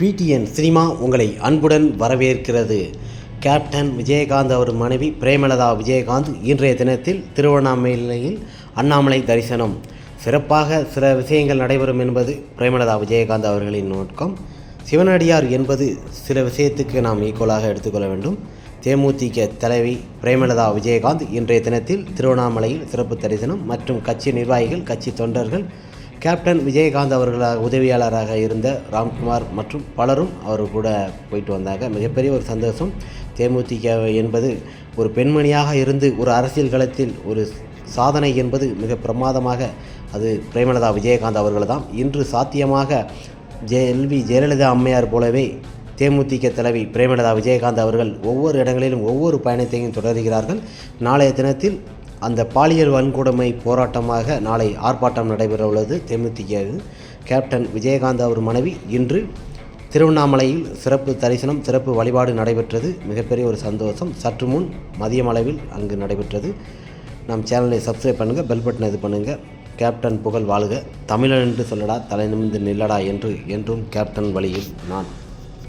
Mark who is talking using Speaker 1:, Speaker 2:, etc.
Speaker 1: PTN cinema உங்களை அன்புடன் வரவேற்கிறது. கேப்டன் விஜயகாந்த் அவர் மனைவி பிரேமலதா விஜயகாந்த் இன்றைய தினத்தில் திருவண்ணாமலையில் அண்ணாமலை தரிசனம். சிறப்பாக சில விஷயங்கள் நடைபெறும் என்பது பிரேமலதா விஜயகாந்த் அவர்களின் நோக்கம். சிவனடியார் என்பது சில விஷயத்துக்கு நாம் ஈக்குவலாக எடுத்துக்கொள்ள வேண்டும். தேமுதிக தலைவி பிரேமலதா விஜயகாந்த் இன்றைய தினத்தில் திருவண்ணாமலையில் சிறப்பு தரிசனம் மற்றும் கட்சி நிர்வாகிகள் கட்சி தொண்டர்கள் கேப்டன் விஜயகாந்த் அவர்களாக உதவியாளராக இருந்த ராம்குமார் மற்றும் பலரும் அவர் கூட போயிட்டு வந்தாங்க. மிகப்பெரிய ஒரு சந்தோஷம். தேமுதிக என்பது ஒரு பெண்மணியாக இருந்து ஒரு அரசியல் களத்தில் ஒரு சாதனை என்பது மிக பிரமாதமாக அது பிரேமலதா விஜயகாந்த் அவர்கள் தான் இன்று சாத்தியமாக ஜெ எல்வி ஜெயலலிதா அம்மையார் போலவே தேமுதிக தலைவி பிரேமலதா விஜயகாந்த் அவர்கள் ஒவ்வொரு இடங்களிலும் ஒவ்வொரு பயணத்தையும் தொடர்கிறார்கள். நாளைய தினத்தில் அந்த பாலியல் வன்கொடுமை போராட்டமாக நாளை ஆர்ப்பாட்டம் நடைபெறவுள்ளது. தேமுதிக கேப்டன் விஜயகாந்த் அவர் மனைவி. இன்று திருவண்ணாமலையில் சிறப்பு தரிசனம் சிறப்பு வழிபாடு நடைபெற்றது. மிகப்பெரிய ஒரு சந்தோஷம். சற்று முன் மதியம் அளவில் அங்கு நடைபெற்றது. நம் சேனலை சப்ஸ்கிரைப் பண்ணுங்கள் பெல் பட்டனை இது பண்ணுங்கள் கேப்டன் புகழ் வாழ்க. தமிழன் என்று சொல்லடா தலை நிமிந்து நில்லடா என்று என்றும் கேப்டன் வழியில் நான்